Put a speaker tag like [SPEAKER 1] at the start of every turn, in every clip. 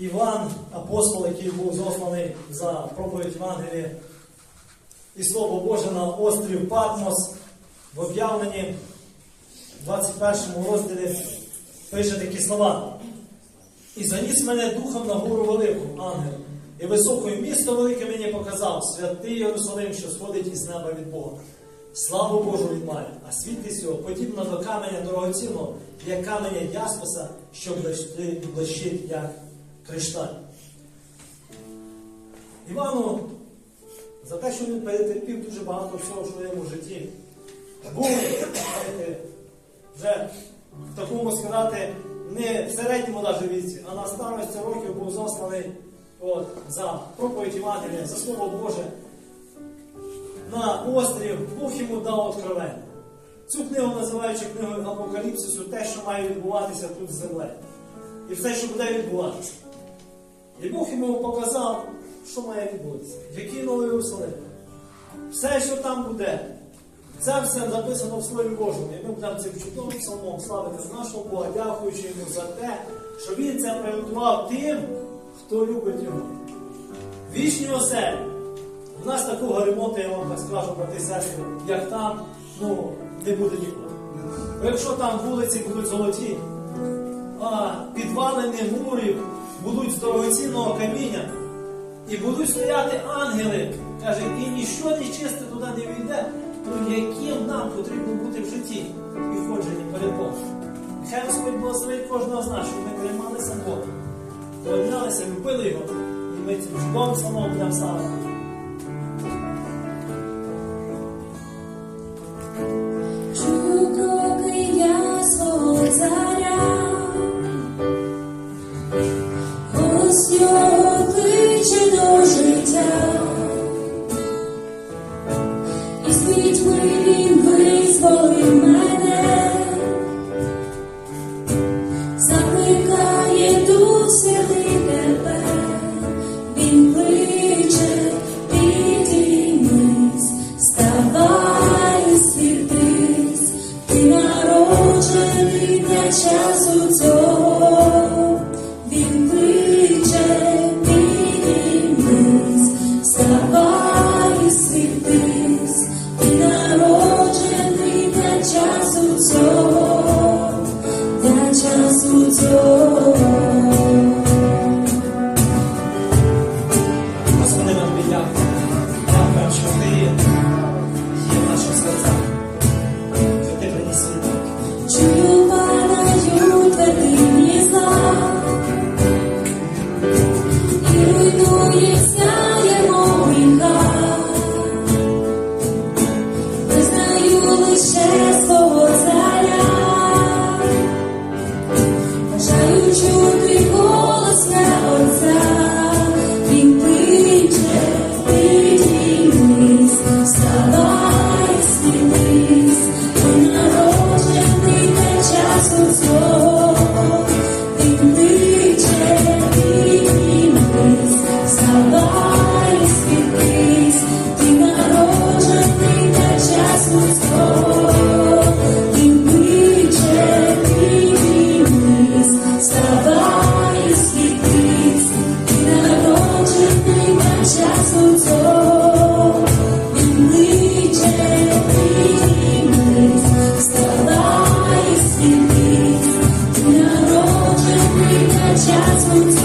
[SPEAKER 1] Іван, апостол, який був зосланий за проповідь Євангелії і Слово Боже на острів Патмос в об'явленні 21 розділі пише такі слова. І заніс мене духом на гору велику, ангел, і високою місто велике мені показав, святий Єрусалим, що сходить із неба від Бога. Славу Божу він має, а світлість його подібна до каменя дорогоцінного, як каменя яспоса, що блищить як кришталь. Івану за те, що він перетерпів дуже багато всього в своєму житті. Був, знаєте, вже в такому сказати, не в середньому навіть віці, а на старості років був засланий от, за проповідь Євангелія, за Слово Боже. На острів Бог йому дав откровення. Цю книгу називаючи книгою Апокаліпсису, те, що має відбуватися тут з землею. І все, що буде відбуватися. І Бог йому показав, що має відбутися, який новий Єрусалим. Все, що там буде, це все записано в Слові Божому. І ми будемо цим чудовим псалмом славити з нашого Бога, дякуючи йому за те, що Він це приготував тим, хто любить його. Вічні оселі. У нас такого ремонту, я вам так скажу, брати і сестри, як там, ну, не буде ніколи. Бо якщо там вулиці будуть золоті, а підвалини мурів будуть з дорогоцінного каміння, і будуть стояти ангели, каже, і ніщо нечисте туди не війде, то яким нам потрібно бути в житті і входженні перед Богом. Хай Господь благословить кожного з нас, щоб ми трималися Бога, поєдналися, любили його, і ми цим чудовим самому будемо славити.
[SPEAKER 2] just jasmine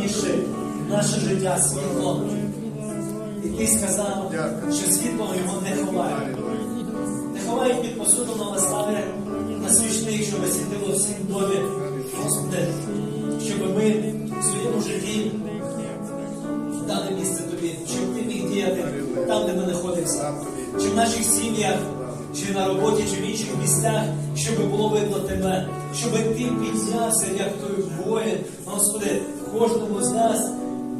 [SPEAKER 2] ти наше
[SPEAKER 1] життя світло. І ти сказав, що світло його не ховає. Не ховають під посудом, але ставлять на свічник, щоб світило всім домі. Господи, щоб ми в своєму житті дали місце тобі, щоб ти міг діяти там, де ми знаходимося, чи в наших сім'ях, чи на роботі, чи в інших місцях, щоб було видно тебе, щоб ти піднявся, як той воїн, Господи, кожному з нас,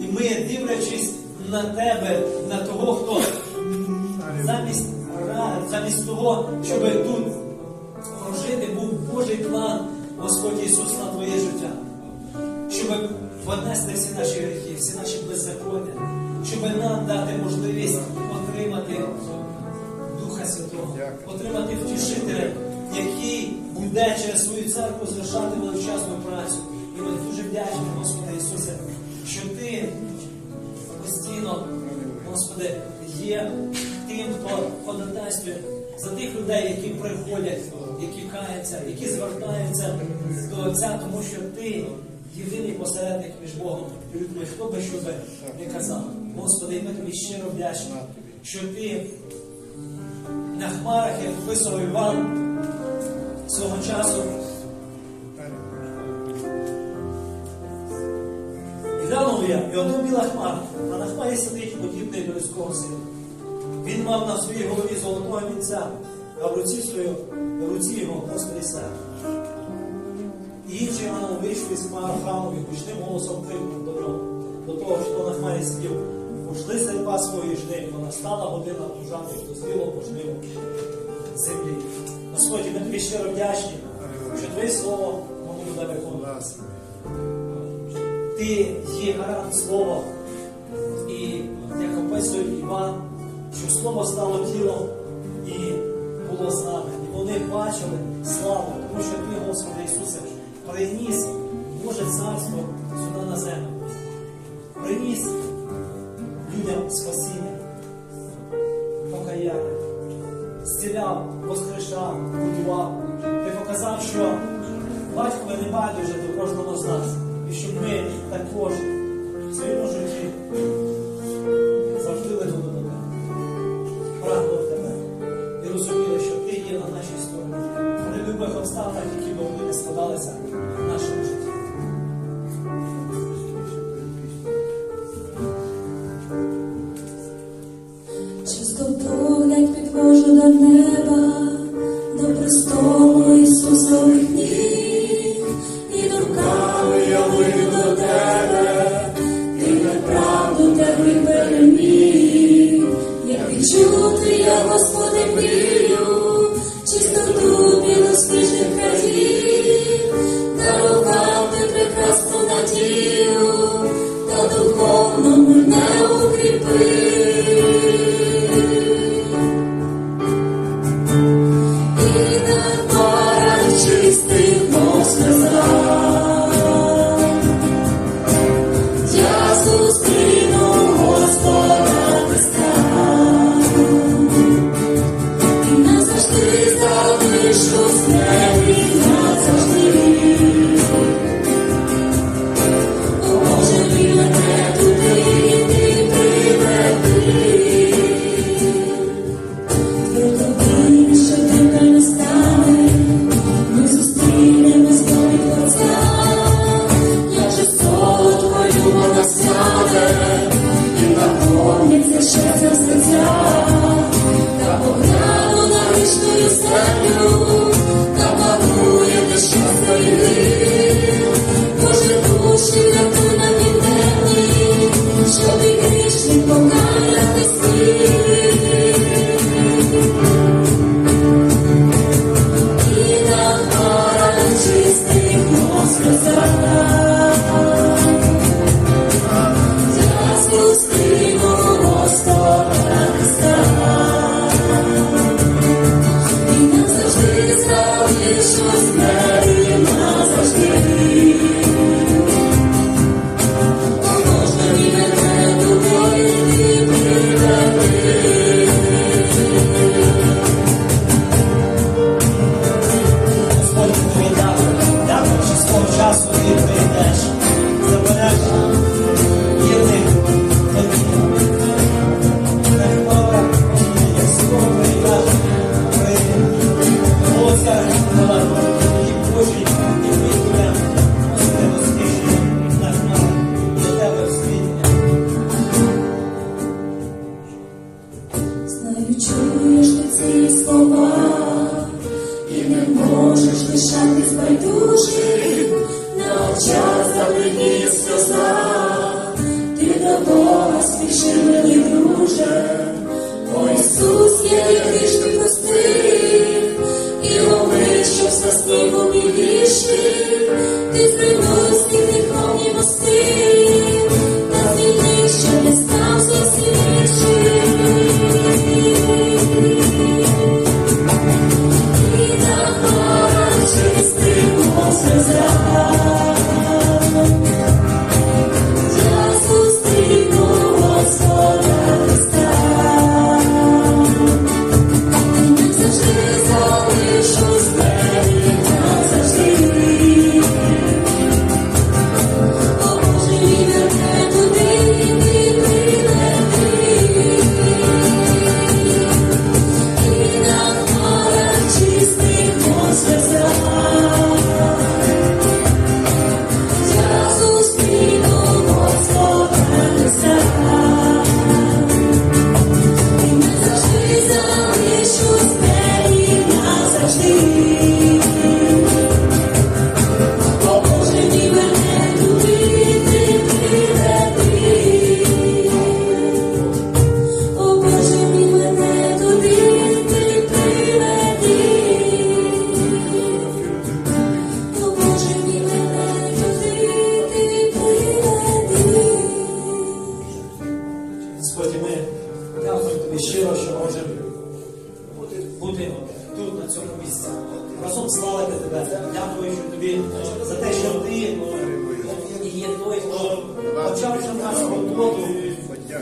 [SPEAKER 1] і ми, дивлячись на тебе, на того, хто замість, замість того, щоб тут прожити, був Божий план, Господь Ісус, на твоє життя. Щоб понести всі наші гріхи, всі наші беззаконня, щоб нам дати можливість отримати Духа Святого, отримати втішителя, який буде через свою церкву звершати величезну працю. Ми дуже вдячні, Господи Ісусе, що Ти постійно, Господи, є тим, хто ходатайствує за тих людей, які приходять, які каються, які звертаються до Отця, тому що Ти єдиний посередник між Богом і людьми. Хто би що би не казав. Господи, ми тобі щиро вдячні, що Ти на хмарах, як вписував Іван свого часу, глянув я, і ото біла хмара, а на хмарі сидить подібний до людського сина. Він мав на своїй голові золотого вінця, а в руці свою, в руці його серце. І інший ангел вийшов із хмари храму і гучним голосом крикнув до нього, до того, хто на хмарі сидів. Ушли серпа свої жди, бо настала година пожати, що зріло пожниву землі. Господь, ми тобі щиро вдячні, що Твоє слово воно буде виконувати. Ти є гарант слова. І як описує Іван, що слово стало тілом і було з нами. І вони бачили славу, тому що ти, Господи Ісусе, приніс Боже царство сюди на землю. Приніс людям спасіння, покаяння, зціляв, воскрешав, будував. Ти показав, що батько не байдуже до кожного з нас. Щоб ми також в своєму житті завжди лежали до тебе, прагнули тебе і розуміли, що ти є на нашій стороні. При любих обставинах, які б вони не складалися
[SPEAKER 2] Поспіши милий друже, о Ісус, я
[SPEAKER 1] є Христос. Тут, на цьому місці. Разом славити тебе. Дякую тобі за те, що ти є той, хто почав вже нашу роботу.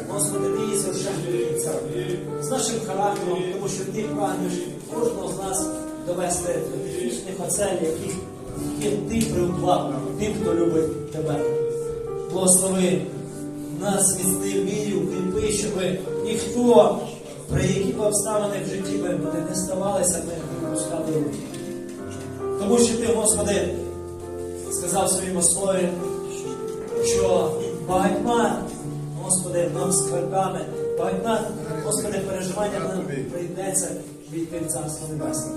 [SPEAKER 1] Господи, ти звершив до. З нашим характером, тому що ти прагнеш кожного з нас довести до вічних оцель, яких ти приуклав тим, хто любить тебе. Благослови нас міцний вірю, укріпи, щоб ніхто, при які б обставини в житті вони не ставалися, ми пускали руки. Тому що ти, Господи, сказав своєму слові, що багатьма, Господи, нам скарбами, багатьма, Господи, переживанням нам прийдеться війти в Царство Небесне.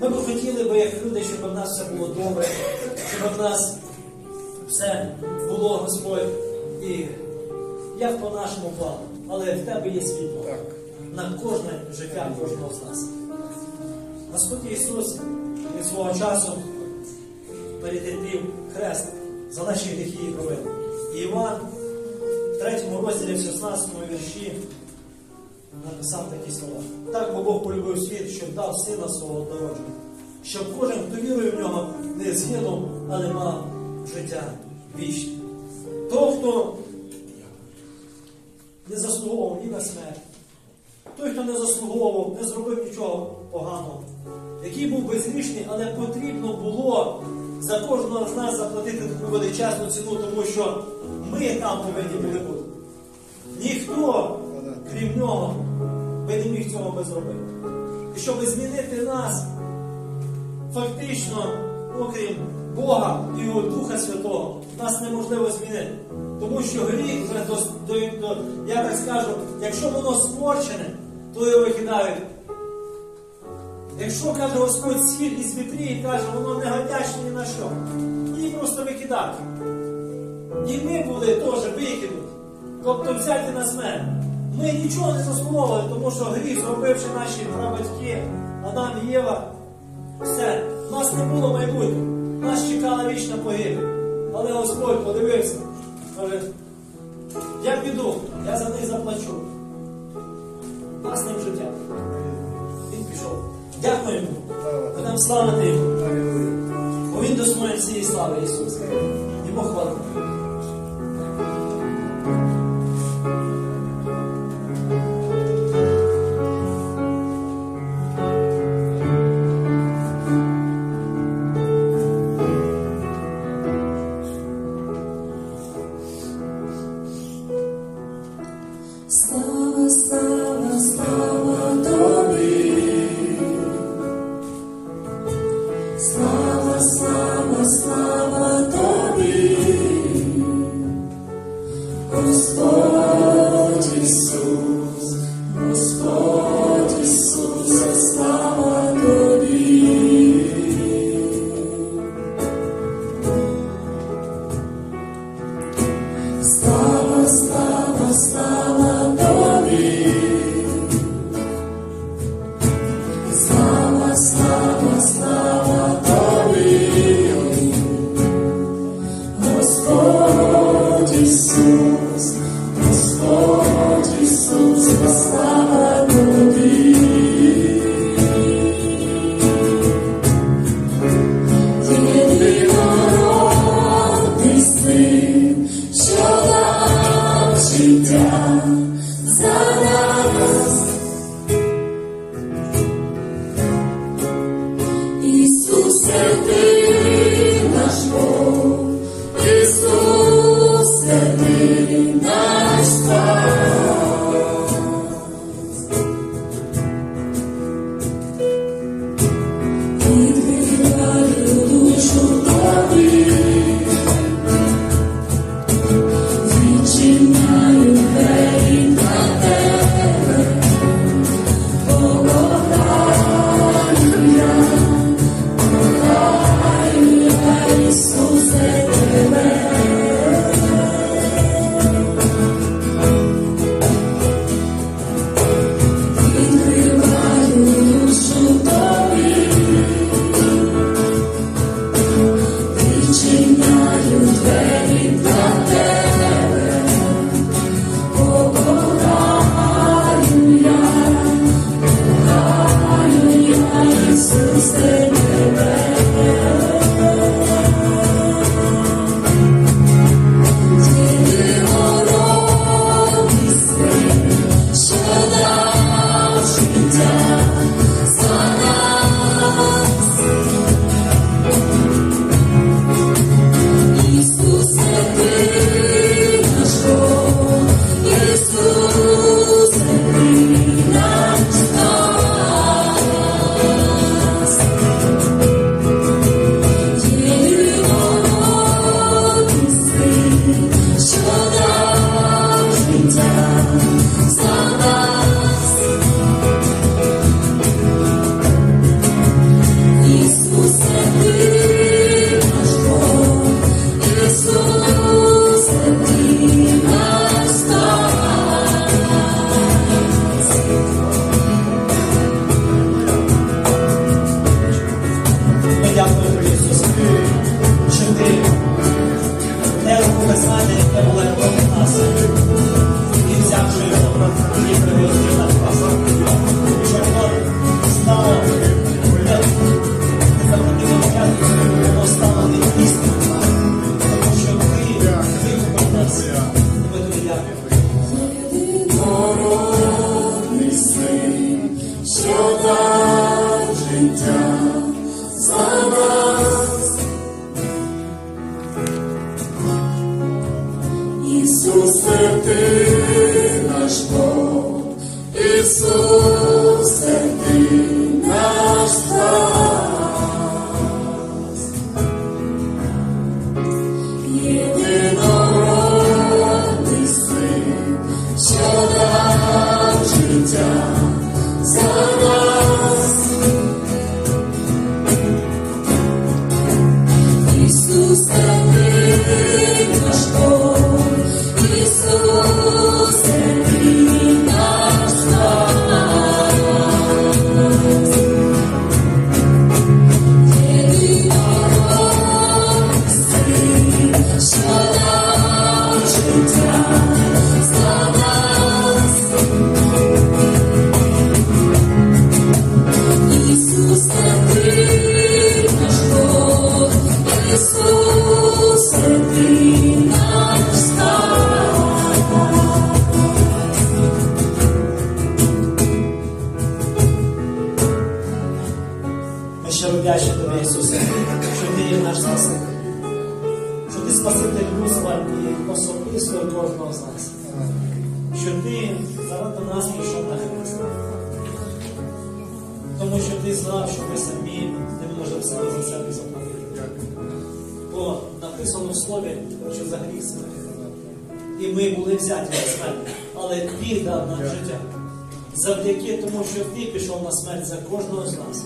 [SPEAKER 1] Ми б хотіли би, як люди, щоб в нас все було добре, щоб в нас все було, Господь, і як по нашому плану, але в тебе є світло на кожне життя кожного з нас. Господь Ісус від свого часу перетерпів хрест за наші гріхи і провини. І Іван в третьому розділі, в 16 вірші, написав такі слова. Так бо Бог полюбив світ, щоб дав сина свого однородження, щоб кожен, хто вірує в нього, не згинув, але мав життя вічне. Того, хто не заслуговував ні на смерть, той, хто не заслуговував, не зробив нічого поганого, який був безгрішний, але потрібно було за кожного з нас заплатити таку величезну ціну, тому що ми там повинні були бути. Ніхто, крім нього, би не міг цього би зробити. І щоб змінити нас, фактично, окрім Бога і його Духа Святого, нас неможливо змінити. Тому що гріх вже я так скажу, якщо воно спорчене, то його викидають. Якщо каже Господь світ і світрі, і каже, воно не годяче ні на що. Її просто викидають. І ми були теж викинуті. Тобто взяти на смерть. Ми нічого не заслуговували, тому що гріх, зробивши наші прабатьки, Адам і Єва, все, в нас не було майбутнього. Нас чекала вічна погибель. Але Господь подивився, каже, я піду, я за них заплачу. А життям. Він пішов. Дякуємо. Будемо славити Тим. Бо він достоїн всієї слави Ісуса. Йому хвала. Заради нас пішов на хрест. Тому що ти знав, що ми самі не можемо самі за себе заплатити. Бо написано в слові, що за гріх. І ми були взяті на смерть, але ти дав нам життя. Завдяки тому, що ти пішов на смерть за кожного з нас,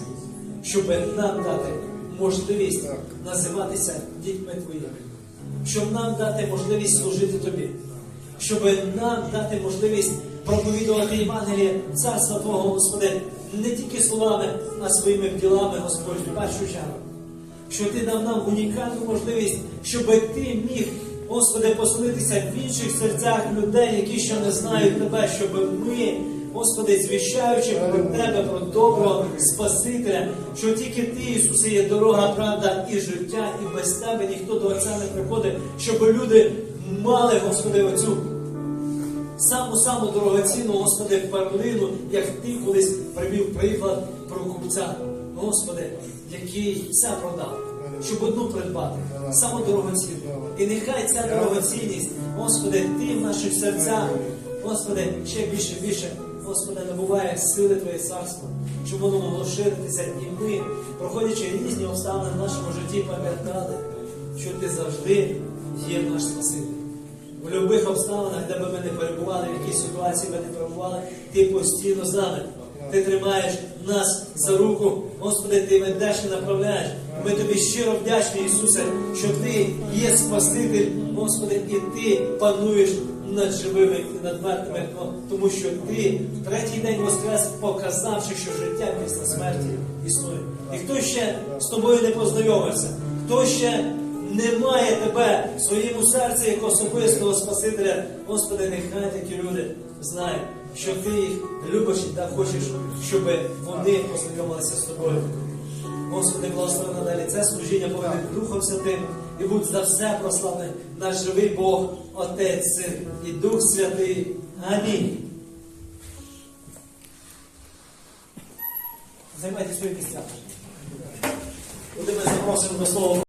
[SPEAKER 1] щоб нам дати можливість називатися дітьми твоїми, щоб нам дати можливість служити тобі, щоб нам дати можливість проповідувати Євангеліє Царства Твого, Господи, не тільки словами, а своїми ділами, Господь, в першу чергу. Що ти дав нам унікальну можливість, щоб ти міг, Господи, поселитися в інших серцях людей, які ще не знають тебе, щоб ми, Господи, звіщаючи про Тебе, про доброго Спасителя, що тільки Ти, Ісусе, є дорога, правда і життя, і без Тебе ніхто до Отця не приходить, щоб люди мали, Господи, оцю саму-саму дорогоцінну, Господи, перлину, як ти колись привів приклад про купця, Господи, який все продав, щоб одну придбати, саму дорогоцінну. І нехай ця дорогоцінність, Господи, ти в наших серцях, Господи, ще більше, більше, Господи, набуває сили Твоє царство, щоб воно могло ширитися, і ми, проходячи різні обставини в нашому житті, пам'ятали, що ти завжди є наш Спаситель. В будь-яких обставинах, де би ми не перебували, в якій ситуації ми не перебували, ти постійно з нами. Ти тримаєш нас за руку, Господи, ти ведеш і направляєш. Ми тобі щиро вдячні, Ісусе, що ти є Спаситель, Господи, і ти пануєш над живими і над мертвими, тому що ти в третій день воскрес, показавши, що життя після смерті існує. І хто ще з тобою не познайомився, хто ще не має тебе в своєму серці як особистого Спасителя, Господи, нехай такі люди знають, що ти їх любиш та хочеш, щоб вони познайомилися з тобою. Господи, благослови надалі це служіння повинен Духом Святим і будь за все прославлений наш живий Бог, Отець, Син і Дух Святий. Амінь. Займайте свої місця. Куди ми запросимо до слова.